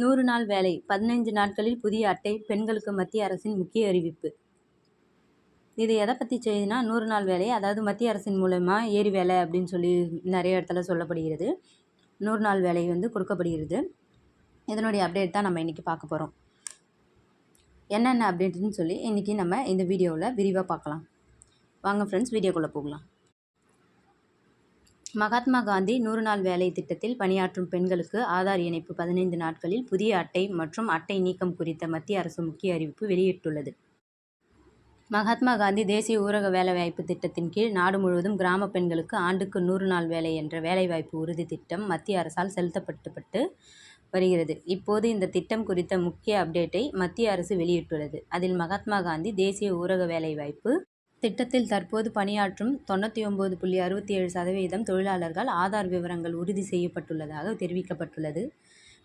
நூறு நாள் வேலை பதினைஞ்சு நாட்களில் புதிய அட்டை பெண்களுக்கு மத்திய அரசின் முக்கிய அறிவிப்பு. இது எதை பற்றி செய்யுதுன்னா நூறு நாள் வேலை அதாவது மத்திய அரசின் மூலமா ஏரி வேலை அப்படின்னு சொல்லி நிறைய இடத்துல சொல்லப்படுகிறது. நூறு நாள் வேலை வந்து கொடுக்கப்படுகிறது. இதனுடைய அப்டேட் தான் நம்ம இன்றைக்கி பார்க்க போகிறோம் என்னென்ன அப்டேட்னு சொல்லி இன்றைக்கி நம்ம இந்த வீடியோவில் விரிவாக பார்க்கலாம். வாங்க ஃப்ரெண்ட்ஸ் வீடியோக்குள்ளே போகலாம். மகாத்மா காந்தி நூறு நாள் வேலை திட்டத்தில் பணியாற்றும் பெண்களுக்கு ஆதார் இணைப்பு பதினைந்து நாட்களில் புதிய அட்டை மற்றும் அட்டை நீக்கம் குறித்த மத்திய அரசு முக்கிய அறிவிப்பு வெளியிட்டுள்ளது. மகாத்மா காந்தி தேசிய ஊரக வேலைவாய்ப்பு திட்டத்தின் கீழ் நாடு முழுவதும் கிராம பெண்களுக்கு ஆண்டுக்கு நூறு நாள் வேலை என்ற வேலைவாய்ப்பு உறுதி திட்டம் மத்திய அரசால் செலுத்தப்பட்டுப்பட்டு வருகிறது. இப்போது இந்த திட்டம் குறித்த முக்கிய அப்டேட்டை மத்திய அரசு வெளியிட்டுள்ளது. அதில் மகாத்மா காந்தி தேசிய ஊரக வேலைவாய்ப்பு திட்டத்தில் தற்போது பணியாற்றும் தொண்ணூற்றி ஒம்பது புள்ளி அறுபத்தி ஏழு சதவீதம் தொழிலாளர்கள் ஆதார் விவரங்கள் உறுதி செய்யப்பட்டுள்ளதாக தெரிவிக்கப்பட்டுள்ளது.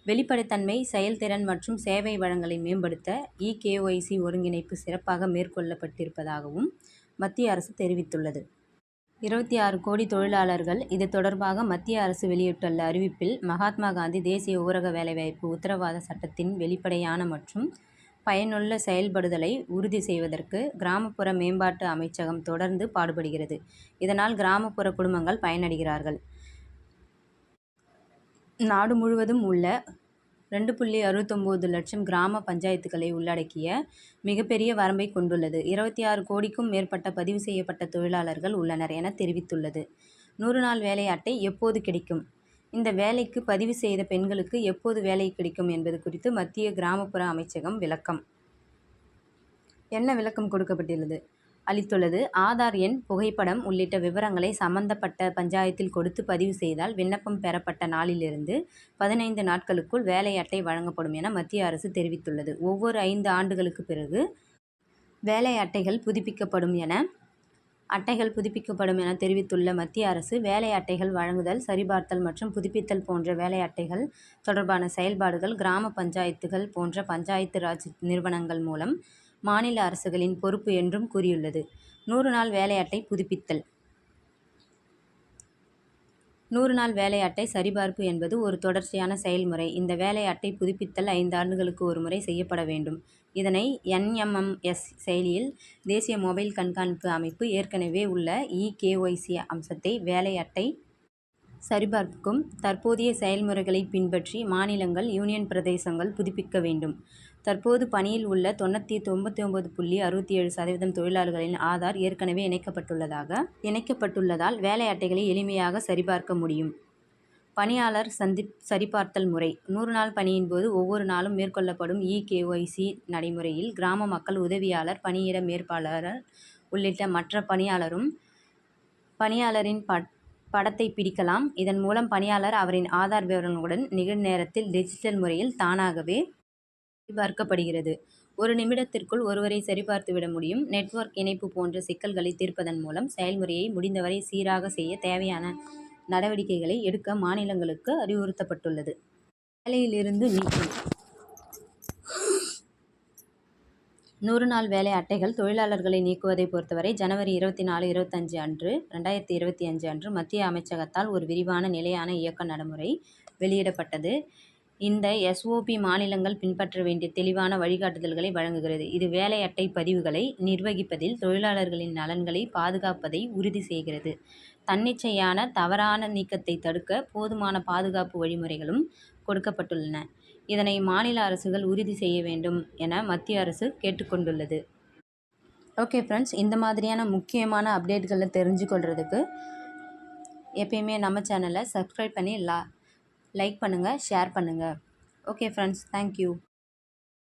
வெளிப்படைத்தன்மை செயல்திறன் மற்றும் சேவை வழங்கலை மேம்படுத்த இகேஒய்சி ஒருங்கிணைப்பு சிறப்பாக மேற்கொள்ளப்பட்டிருப்பதாகவும் மத்திய அரசு தெரிவித்துள்ளது. இருபத்தி ஆறு கோடி தொழிலாளர்கள் இது தொடர்பாக மத்திய அரசு வெளியிட்டுள்ள அறிவிப்பில் மகாத்மா காந்தி தேசிய ஊரக வேலைவாய்ப்பு உத்தரவாத சட்டத்தின் வெளிப்படையான மற்றும் பயனுள்ள செயல்படுதலை உறுதி செய்வதற்கு கிராமப்புற மேம்பாட்டு அமைச்சகம் தொடர்ந்து பாடுபடுகிறது. இதனால் கிராமப்புற குடும்பங்கள் பயனடைகிறார்கள். நாடு முழுவதும் உள்ள ரெண்டு புள்ளி அறுபத்தொம்போது லட்சம் கிராம பஞ்சாயத்துகளை உள்ளடக்கிய மிகப்பெரிய வரம்பை கொண்டுள்ளது. இருபத்தி ஆறு கோடிக்கும் மேற்பட்ட பதிவு செய்யப்பட்ட தொழிலாளர்கள் உள்ளனர் என தெரிவித்துள்ளது. நூறு நாள் வேலை அட்டை எப்போது கிடைக்கும்? இந்த வேலைக்கு பதிவு செய்த பெண்களுக்கு எப்போது வேலை கிடைக்கும் என்பது குறித்து மத்திய கிராமப்புற அமைச்சகம் விளக்கம். என்ன விளக்கம் கொடுக்கப்பட்டுள்ளது? அளித்துள்ளது ஆதார் எண் புகைப்படம் உள்ளிட்ட விவரங்களை சம்பந்தப்பட்ட பஞ்சாயத்தில் கொடுத்து பதிவு செய்தால் விண்ணப்பம் பெறப்பட்ட நாளிலிருந்து பதினைந்து நாட்களுக்குள் வேலை அட்டை வழங்கப்படும் என மத்திய அரசு தெரிவித்துள்ளது. ஒவ்வொரு ஐந்து ஆண்டுகளுக்கு பிறகு வேலை அட்டைகள் புதுப்பிக்கப்படும் என அட்டைகள் புதுப்பிக்கப்படும் என தெரிவித்துள்ள மத்திய அரசு வேலை அட்டைகள் வழங்குதல் சரிபார்த்தல் மற்றும் புதுப்பித்தல் போன்ற வேலை அட்டைகள் தொடர்பான செயல்பாடுகள் கிராம பஞ்சாயத்துகள் போன்ற பஞ்சாயத்து ராஜ் நிறுவனங்கள் மூலம் மாநில அரசுகளின் பொறுப்பு என்றும் கூறியுள்ளது. நூறு நாள் வேலை அட்டை புதுப்பித்தல் நூறு நாள் வேலை அட்டை சரிபார்ப்பு என்பது ஒரு தொடர்ச்சியான செயல்முறை. இந்த வேலை அட்டை புதுப்பித்தல் ஐந்து ஆண்டுகளுக்கு ஒரு முறை செய்யப்பட வேண்டும். இதனை என்எம்எம்எஸ் செயலியில் தேசிய மொபைல் கண்காணிப்பு அமைப்பு ஏற்கனவே உள்ள இகேஒய்சி அம்சத்தை வேலை அட்டை சரிபார்ப்புக்கும் தற்போதைய செயல்முறைகளை பின்பற்றி மாநிலங்கள் யூனியன் பிரதேசங்கள் புதுப்பிக்க வேண்டும். தற்போது பணியில் உள்ள தொண்ணூற்றி தொண்ணூற்றி ஒம்பது புள்ளி அறுபத்தி ஏழு சதவீதம் தொழிலாளர்களின் ஆதார் ஏற்கனவே இணைக்கப்பட்டுள்ளதாக இணைக்கப்பட்டுள்ளதால் வேலை அட்டைகளை எளிமையாக சரிபார்க்க முடியும். பணியாளர் சந்தி சரிபார்த்தல் முறை. நூறு நாள் பணியின் போது ஒவ்வொரு நாளும் மேற்கொள்ளப்படும் இகேஒய்சி நடைமுறையில் கிராம மக்கள் உதவியாளர் பணியிட மேற்பாளர் உள்ளிட்ட மற்ற பணியாளரும் பணியாளரின் பட் படத்தை பிடிக்கலாம். இதன் மூலம் பணியாளர் அவரின் ஆதார் விவரங்களுடன் நிகழ்நேரத்தில் டிஜிட்டல் முறையில் தானாகவே சரிபார்க்கப்படுகிறது ஒரு நிமிடத்திற்குள் ஒருவரை சரிபார்த்துவிட முடியும். நெட்வொர்க் இணைப்பு போன்ற சிக்கல்களை தீர்ப்பதன் மூலம் செயல்முறையை முடிந்தவரை சீராக செய்ய தேவையான நடவடிக்கைகளை எடுக்க மாநிலங்களுக்கு அறிவுறுத்தப்பட்டுள்ளது. வேலையிலிருந்து நீக்கம். நூறு நாள் வேலை அட்டைகள் தொழிலாளர்களை நீக்குவதை பொறுத்தவரை ஜனவரி இருபத்தி நாலு இருபத்தஞ்சு அன்று ரெண்டாயிரத்தி இருபத்தி அஞ்சு அன்று மத்திய அமைச்சகத்தால் ஒரு விரிவான நிலையான இயக்க நடைமுறை வெளியிடப்பட்டது. இந்த எஸ்ஓபி மாநிலங்கள் பின்பற்ற வேண்டிய தெளிவான வழிகாட்டுதல்களை வழங்குகிறது. இது வேலை அட்டை பதிவுகளை நிர்வகிப்பதில் தொழிலாளர்களின் நலன்களை பாதுகாப்பதை உறுதி செய்கிறது. தன்னிச்சையான தவறான நீக்கத்தை தடுக்க போதுமான பாதுகாப்பு வழிமுறைகளும் கொடுக்கப்பட்டுள்ளன. இதனை மாநில அரசுகள் உறுதி செய்ய வேண்டும் என மத்திய அரசு கேட்டுக்கொண்டுள்ளது. ஓகே ஃப்ரெண்ட்ஸ் இந்த மாதிரியான முக்கியமான அப்டேட்களை தெரிஞ்சுக்கொள்கிறதுக்கு எப்பயுமே நம்ம சேனலை சப்ஸ்கிரைப் பண்ணி லா லைக் பண்ணுங்கள் ஷேர் பண்ணுங்கள் ஓகே ஃப்ரெண்ட்ஸ். Thank you